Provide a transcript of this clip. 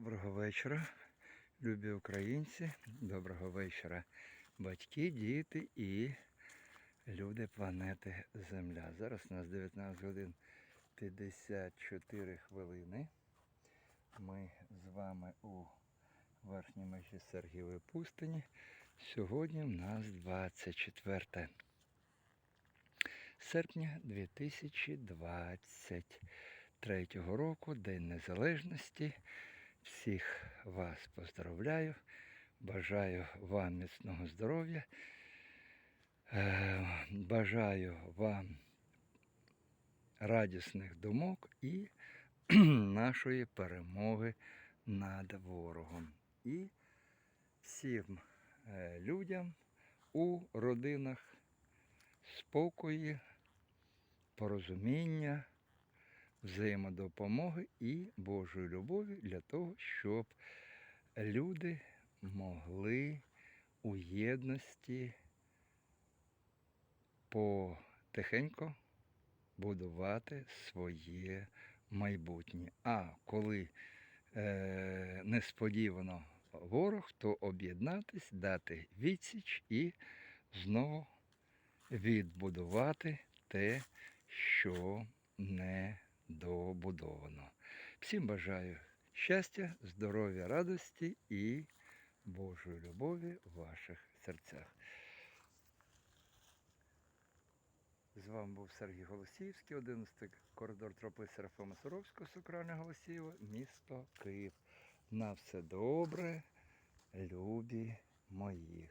Доброго вечора, любі українці. Доброго вечора, батьки, діти і люди планети Земля. Зараз у нас 19 годин 54 хвилини. Ми з вами у верхній межі Сергієвої пустині. Сьогодні в нас 24 серпня 2023 року, День Незалежності. Всіх вас поздравляю. Бажаю вам міцного здоров'я. Е, Бажаю вам радісних думок і нашої перемоги над ворогом. І всім е, людям у родинах спокої, порозуміння, взаємодопомоги і Божої любові для того, щоб люди могли у єдності потихеньку будувати своє майбутнє. А коли е, несподівано ворог, то об'єднатись, дати відсіч і знову відбудувати те, що не добудовано. Всім бажаю щастя, здоров'я, радості і Божої любові в ваших серцях. З вами був Сергій Голосіївський, 11 коридор тропи Серафима Суровського, Сукральне Голосіїво, місто Київ. На все добре, любі мої.